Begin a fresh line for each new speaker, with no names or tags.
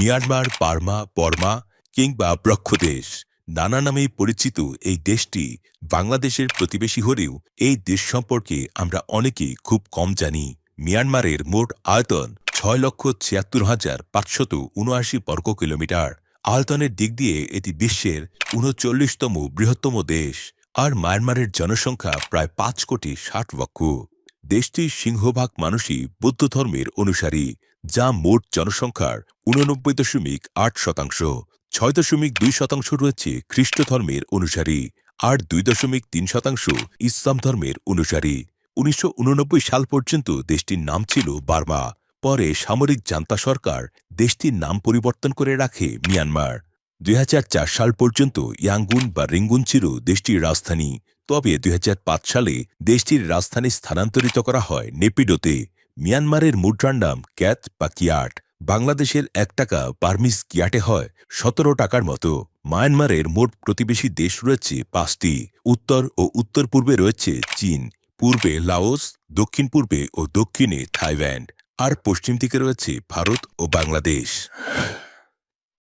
Myanmar, Parma Varma কিংবা ব্রক্ষদেশ নানা নামেই পরিচিত এই দেশটি বাংলাদেশের প্রতিবেশী হলেও এই দেশ সম্পর্কে আমরা অনেকেই খুব কম জানি। মিয়ানমারের মোট আয়তন ছয় লক্ষ ছিয়াত্তর হাজার পাঁচশত উনআশি বর্গ কিলোমিটার। আয়তনের দিক দিয়ে এটি বিশ্বের উনচল্লিশতম বৃহত্তম দেশ আর মায়ানমারের জনসংখ্যা প্রায় পাঁচ কোটি ষাট লক্ষ। দেশটির সিংহভাগ মানুষই বৌদ্ধ ধর্মের অনুসারী। যা মোট জনসংখ্যার উননব্বই দশমিক আট শতাংশ। ছয় দশমিক দুই শতাংশ রয়েছে খ্রিস্ট ধর্মের অনুসারী, আর দুই দশমিক তিন শতাংশ ইসলাম ধর্মের অনুসারী। উনিশশো উননব্বই সাল পর্যন্ত দেশটির নাম ছিল বার্মা, পরে সামরিক জান্তা সরকার দেশটির নাম পরিবর্তন করে রাখে মিয়ানমার। দুই হাজার চার সাল পর্যন্ত ইয়াঙ্গুন বা রিঙ্গুন ছিল দেশটির রাজধানী, তবে দুই হাজার পাঁচ সালে দেশটির রাজধানী স্থানান্তরিত করা হয় নেপিডোতে। মিয়ানমারের মুদ্রার নাম ক্যাত বা কিয়াট। বাংলাদেশের এক টাকা বার্মিস কিয়াটে হয় সতেরো টাকার মতো। মায়ানমারের মোট প্রতিবেশী দেশ রয়েছে পাঁচটি। উত্তর ও উত্তর পূর্বে রয়েছে চীন, পূর্বে লাওস, দক্ষিণ পূর্বে ও দক্ষিণে থাইল্যান্ড। আর পশ্চিম দিকে রয়েছে ভারত ও বাংলাদেশ।